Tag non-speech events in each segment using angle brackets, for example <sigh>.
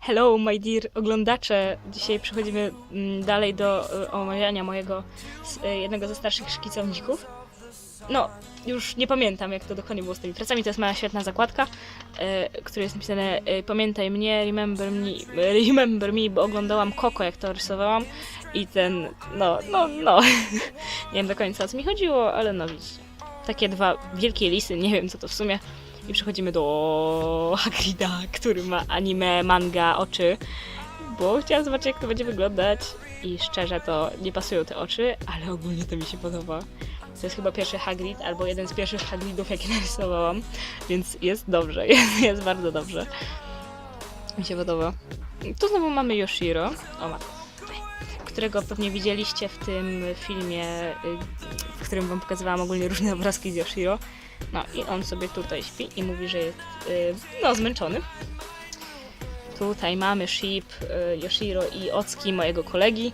Hello, my dear oglądacze. Dzisiaj przechodzimy mm, dalej do y, omawiania mojego y, jednego ze starszych szkicowników. No, już nie pamiętam, jak to dokładnie było z tymi pracami. To jest moja świetna zakładka, y, której jest napisane y, Pamiętaj mnie, remember me, remember me, bo oglądałam Koko, jak to rysowałam. I ten, no, no, no. <laughs> nie wiem do końca, o co mi chodziło, ale no widzicie. Takie dwa wielkie lisy, nie wiem co to w sumie. I przechodzimy do Hagrida, który ma anime, manga, oczy. Bo chciałam zobaczyć, jak to będzie wyglądać. I szczerze, to nie pasują te oczy, ale ogólnie to mi się podoba. To jest chyba pierwszy Hagrid, albo jeden z pierwszych Hagridów, jakie <laughs> narysowałam. Więc jest dobrze, <laughs> jest, jest bardzo dobrze. Mi się podoba. Tu znowu mamy Yoshiro. O matko. Którego pewnie widzieliście w tym filmie, y, w którym wam pokazywałam ogólnie różne obrazki z Yoshiro. No i on sobie tutaj śpi i mówi, że jest y, no, zmęczony. Tutaj mamy Ship, y, Yoshiro i Ocki, mojego kolegi.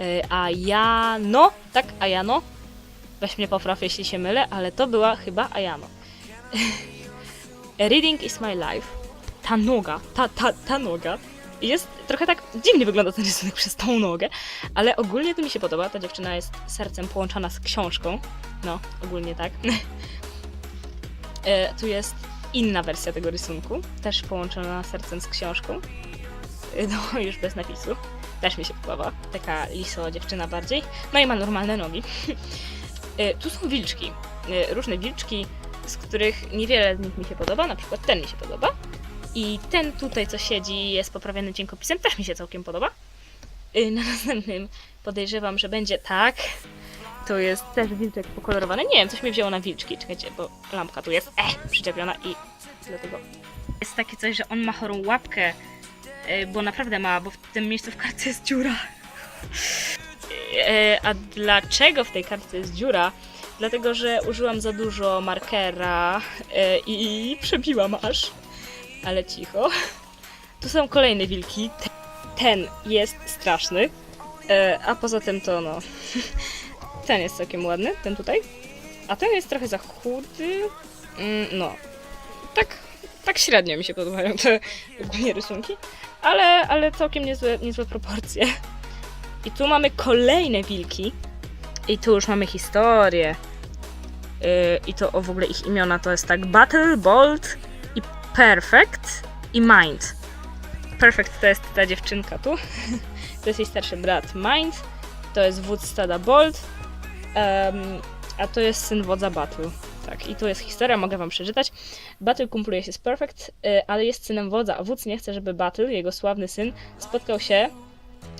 Y, Ayano, tak, Ayano. Weź mnie popraw, jeśli się mylę, ale to była chyba Ayano. <laughs> Reading is my life. Ta noga, ta, ta, ta noga. Jest trochę tak dziwnie wygląda ten rysunek <laughs> przez tą nogę, ale ogólnie to mi się podoba. Ta dziewczyna jest sercem połączona z książką. No, ogólnie tak. <laughs> E, tu jest inna wersja tego rysunku, też połączona sercem z książką. E, No, już bez napisu. Też mi się podoba. Taka liso dziewczyna bardziej. No i ma normalne nogi. E, Tu są wilczki. E, Różne wilczki, z których niewiele z nich mi się podoba. Na przykład ten mi się podoba. I ten tutaj, co siedzi, jest poprawiony cienkopisem, też mi się całkiem podoba. E, Na <laughs> następnym podejrzewam, że będzie tak. To jest też wilczek pokolorowany. Nie wiem, coś mnie wzięło na wilczki. Czekajcie, bo lampka tu jest e, przyczepiona i dlatego. Jest takie coś, że on ma chorą łapkę, bo naprawdę ma, bo w tym miejscu w kartce jest dziura. E, A dlaczego w tej kartce jest dziura? Dlatego, że użyłam za dużo markera e, i przebiłam aż. Ale cicho. Tu są kolejne wilki. Te- Ten jest straszny. E, A poza tym to no. <laughs> Ten jest całkiem ładny, ten tutaj. A ten jest trochę za chudy. Mm, no. Tak, tak średnio mi się podobają te <laughs> ogólnie rysunki. Ale, ale całkiem niezłe, niezłe proporcje. I tu mamy kolejne wilki. I tu już mamy historię. Yy, I to o w ogóle ich imiona to jest tak Battle, Bolt i Perfect i Mind. Perfect to jest ta dziewczynka tu. <laughs> To jest jej starszy brat Mind. To jest wódz stada Bolt. Em, a to jest syn wodza Battle. Tak, i tu jest historia, mogę wam przeczytać. Battle kumpluje się z Perfect, y, ale jest synem wodza, a wódz nie chce, żeby Battle, jego sławny syn, spotkał się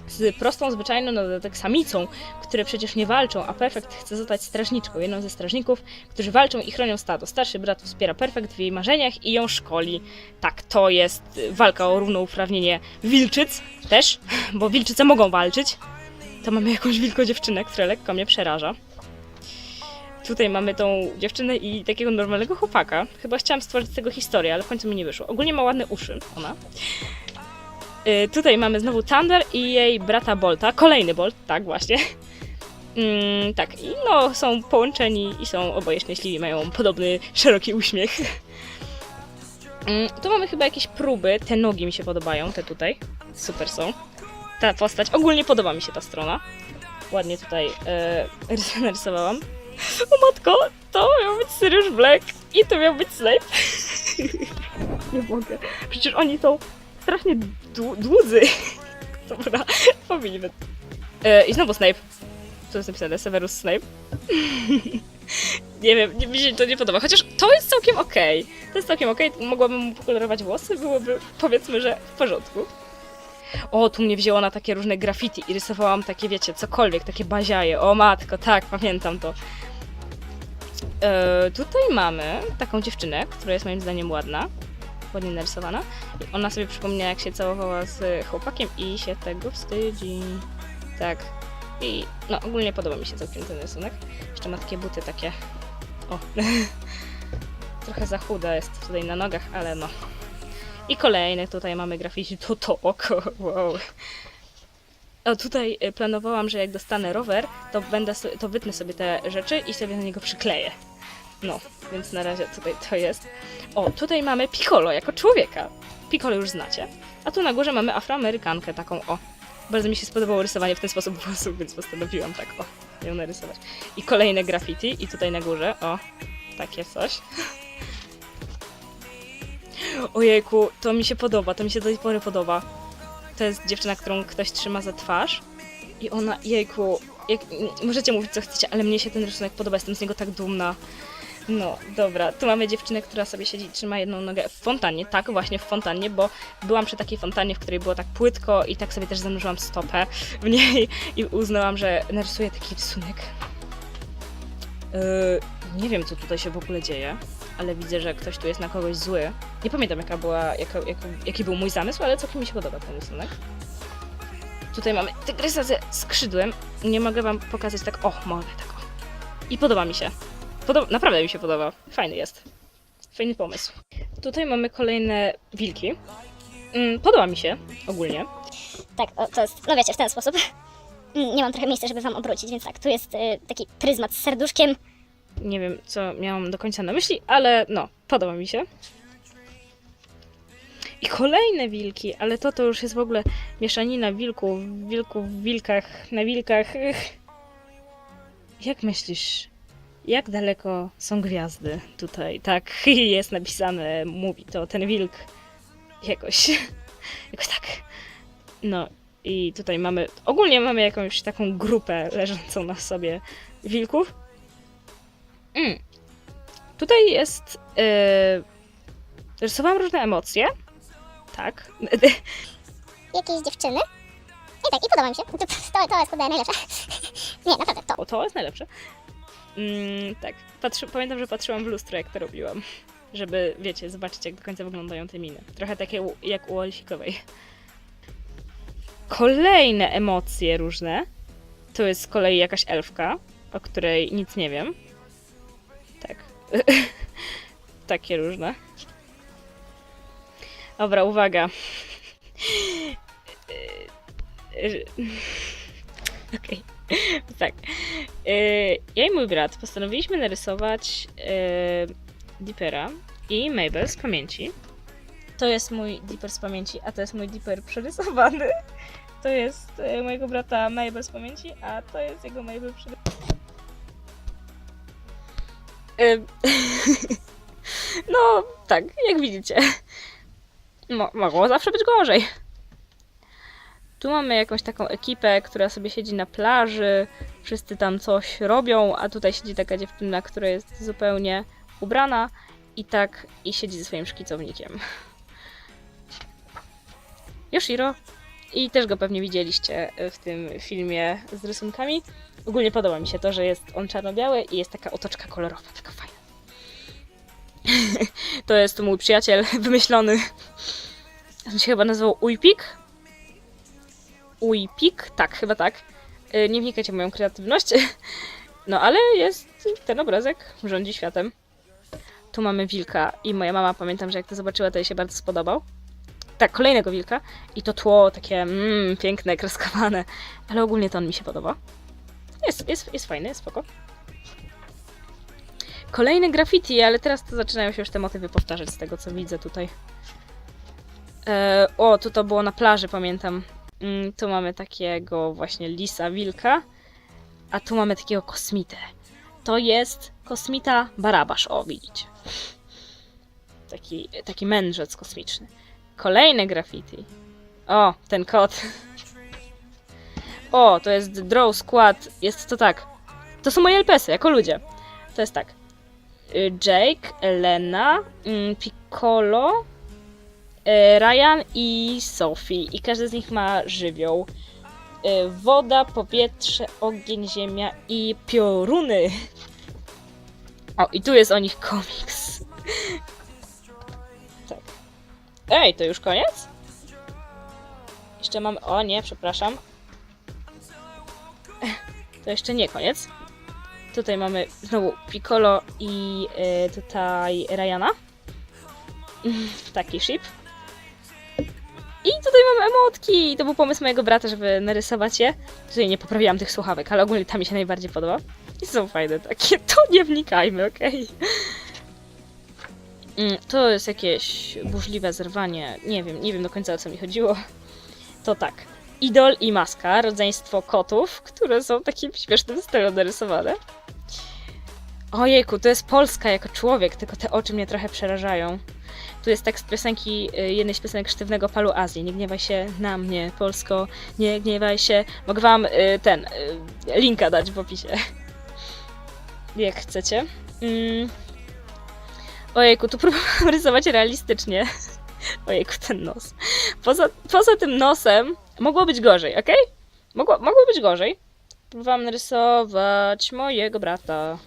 z prostą, zwyczajną na dodatek samicą, które przecież nie walczą, a Perfect chce zostać strażniczką, jedną ze strażników, którzy walczą i chronią stado. Starszy brat wspiera Perfect w jej marzeniach i ją szkoli. Tak, to jest y, walka o równouprawnienie wilczyc też, bo wilczyce mogą walczyć. To mamy jakąś wilką dziewczynę, która lekko mnie przeraża. Tutaj mamy tą dziewczynę i takiego normalnego chłopaka. Chyba chciałam stworzyć z tego historię, ale w końcu mi nie wyszło. Ogólnie ma ładne uszy, ona. Y, tutaj mamy znowu Thunder i jej brata Bolta. Kolejny Bolt, tak właśnie. <laughs> Mm, tak, i no, są połączeni i są oboje szczęśliwi, mają podobny, szeroki uśmiech. <laughs> Mm, tu mamy chyba jakieś próby. Te nogi mi się podobają, te tutaj. Super są. Ta postać, ogólnie podoba mi się ta strona. Ładnie tutaj rys- <laughs> narysowałam. O matko, to miał być Sirius Black i to miał być Snape. Nie mogę. Przecież oni są strasznie dłu- dłudzy. <laughs> Dobra, powinniśmy. E, I znowu Snape. Tu jest napisane Severus Snape. <laughs> nie wiem, nie, mi się to nie podoba. Chociaż to jest całkiem okej. To jest całkiem okej. Mogłabym mu pokolorować włosy, byłoby powiedzmy, że w porządku. O, tu mnie wzięło na takie różne graffiti i rysowałam takie, wiecie, cokolwiek, takie baziaje. O matko, tak, pamiętam to. E, tutaj mamy taką dziewczynę, która jest moim zdaniem ładna, ładnie narysowana. Ona sobie przypomniała, jak się całowała z chłopakiem i się tego wstydzi. Tak. I no, ogólnie podoba mi się całkiem ten rysunek. Jeszcze ma takie buty takie. O. <laughs> Trochę za chuda jest tutaj na nogach, ale no. I kolejne tutaj mamy graffiti. To to oko. <laughs> Wow. O, tutaj y, planowałam, że jak dostanę rower, to będę to wytnę sobie te rzeczy i sobie na niego przykleję. No, więc na razie tutaj to jest. O, tutaj mamy Piccolo jako człowieka. Piccolo już znacie. A tu na górze mamy afroamerykankę taką, o. Bardzo mi się spodobało rysowanie w ten sposób włosów, więc postanowiłam tak, o, ją narysować. I kolejne graffiti i tutaj na górze, o, takie coś. <laughs> Ojejku, to mi się podoba, to mi się do tej pory podoba. To jest dziewczyna, którą ktoś trzyma za twarz i ona, jejku, jak, możecie mówić co chcecie, ale mnie się ten rysunek podoba, jestem z niego tak dumna. No, dobra, tu mamy dziewczynę, która sobie siedzi trzyma jedną nogę w fontannie, tak, właśnie w fontannie, bo byłam przy takiej fontannie, w której było tak płytko i tak sobie też zanurzyłam stopę w niej i uznałam, że narysuję taki rysunek. Yy, nie wiem, co tutaj się w ogóle dzieje, ale widzę, że ktoś tu jest na kogoś zły. Nie pamiętam, jaka była, jaka, jaka, jaki był mój zamysł, ale całkiem mi się podoba ten rysunek. Tutaj mamy tygrysa ze skrzydłem. Nie mogę wam pokazać tak, o, mogę tak, o. I podoba mi się. Podoba, naprawdę mi się podoba. Fajny jest. Fajny pomysł. Tutaj mamy kolejne wilki. Mm, podoba mi się ogólnie. Tak, o, to jest, no wiecie, w ten sposób. Mm, Nie mam trochę miejsca, żeby wam obrócić, więc tak, tu jest y, taki pryzmat z serduszkiem. Nie wiem, co miałam do końca na myśli, ale no, podoba mi się. I kolejne wilki, ale to to już jest w ogóle mieszanina wilków, wilków w wilkach, na wilkach. Jak myślisz, jak daleko są gwiazdy tutaj? Tak, <laughs> jest napisane, mówi to ten wilk jakoś, <laughs> jakoś tak. No i tutaj mamy, ogólnie mamy jakąś taką grupę leżącą na sobie wilków. Mm. Tutaj jest. Yy, rysowałam różne emocje. Tak. <laughs> Jakieś dziewczyny. I tak, i podoba mi się. To, to, jest kurde najlepsze. Nie, naprawdę, to. O, to jest najlepsze. Mm, tak. Patrzy, pamiętam, że patrzyłam w lustro, jak to robiłam. Żeby, wiecie, zobaczyć, jak do końca wyglądają te miny. Trochę takie u, jak u Olsikowej. Kolejne emocje różne. To jest z kolei jakaś elfka, o której nic nie wiem. Tak. <laughs> Takie różne. Dobra, uwaga. <laughs> <laughs> Okej. <laughs> Tak. Yy, Ja i mój brat postanowiliśmy narysować yy, Deepera i Mabel z pamięci. To jest mój Deeper z pamięci, a to jest mój Deeper przerysowany. To jest yy, mojego brata Mabel z pamięci, a to jest jego Mabel przerysowany. <laughs> No, tak, jak widzicie. Mo- mogło zawsze być gorzej. Tu mamy jakąś taką ekipę, która sobie siedzi na plaży, wszyscy tam coś robią, a tutaj siedzi taka dziewczyna, która jest zupełnie ubrana i tak i siedzi ze swoim szkicownikiem. Yoshiro. I też go pewnie widzieliście w tym filmie z rysunkami. Ogólnie podoba mi się to, że jest on czarno-biały i jest taka otoczka kolorowa, taka fajna. <laughs> to jest mój przyjaciel wymyślony. On się chyba nazywał Ujpik. Ujpik? Tak, chyba tak. Y, Nie wnikajcie w moją kreatywność. <laughs> No ale jest ten obrazek, rządzi światem. Tu mamy wilka i moja mama, pamiętam, że jak to zobaczyła, to jej się bardzo spodobał. Tak, kolejnego wilka. I to tło takie mm, piękne, kreskowane. Ale ogólnie to on mi się podoba. Jest, jest, jest fajny, jest spoko. Kolejne graffiti, ale teraz to zaczynają się już te motywy powtarzać z tego, co widzę tutaj. E, o, tu to było na plaży, pamiętam. Mm, tu mamy takiego właśnie lisa, wilka, a tu mamy takiego kosmitę. To jest kosmita Barabasz, o widzicie. Taki, taki mędrzec kosmiczny. Kolejne graffiti. O, ten kot. O, to jest Draw Squad. Jest to tak. To są moje LPS-y, jako ludzie. To jest tak. Y, Jake, Elena, mm, Piccolo, Ryan i Sophie. I każdy z nich ma żywioł. Y, Woda, powietrze, ogień, ziemia i pioruny. O, i tu jest o nich komiks. <laughs> Tak. Ej, to już koniec? Jeszcze mamy. O nie, przepraszam. <laughs> To jeszcze nie koniec. Tutaj mamy znowu Piccolo i y, tutaj Ryana. <laughs> Taki ship. Emotki! I to był pomysł mojego brata, żeby narysować je. Tutaj nie poprawiłam tych słuchawek, ale ogólnie ta mi się najbardziej podoba. I są fajne takie, <laughs> to nie wnikajmy, okej? Mm, To jest jakieś burzliwe zerwanie. Nie wiem, nie wiem do końca o co mi chodziło. To tak. Idol i maska, rodzeństwo kotów, które są takim śmiesznym stylu narysowane. Ojejku, to jest Polska jako człowiek, tylko te oczy mnie trochę przerażają. Tu jest tekst piosenki, y, jednej z piosenek Sztywnego Palu Azji. Nie gniewaj się na mnie, Polsko, nie gniewaj się. Mogę wam y, ten, y, linka dać w opisie. <laughs> Jak chcecie. Mm. Ojejku, tu <laughs> próbowałam rysować realistycznie. <laughs> Ojejku, ten nos. Poza, poza tym nosem mogło być gorzej, ok? Mogło, mogło być gorzej. Próbowałam narysować mojego brata.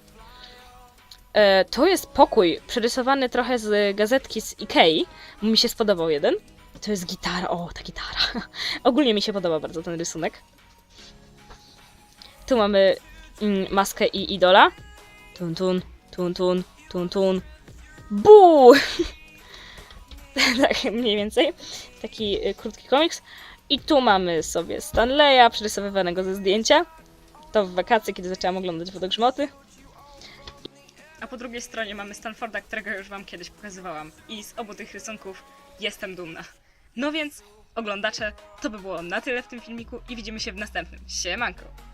E, to jest pokój przerysowany trochę z gazetki z Ikei, mi się spodobał jeden. To jest gitara, o, ta gitara. <laughs> Ogólnie mi się podoba bardzo ten rysunek. Tu mamy mm, maskę i idola. Tun tun, tun tun, tun tun. Bu! <laughs> tak, mniej więcej. Taki y, krótki komiks. I tu mamy sobie Stanleya, przerysowywanego ze zdjęcia. To w wakacje, kiedy zaczęłam oglądać Wodogrzmoty. A po drugiej stronie mamy Stanforda, którego już wam kiedyś pokazywałam. I z obu tych rysunków jestem dumna. No więc, oglądacze, to by było na tyle w tym filmiku i widzimy się w następnym. Siemanko!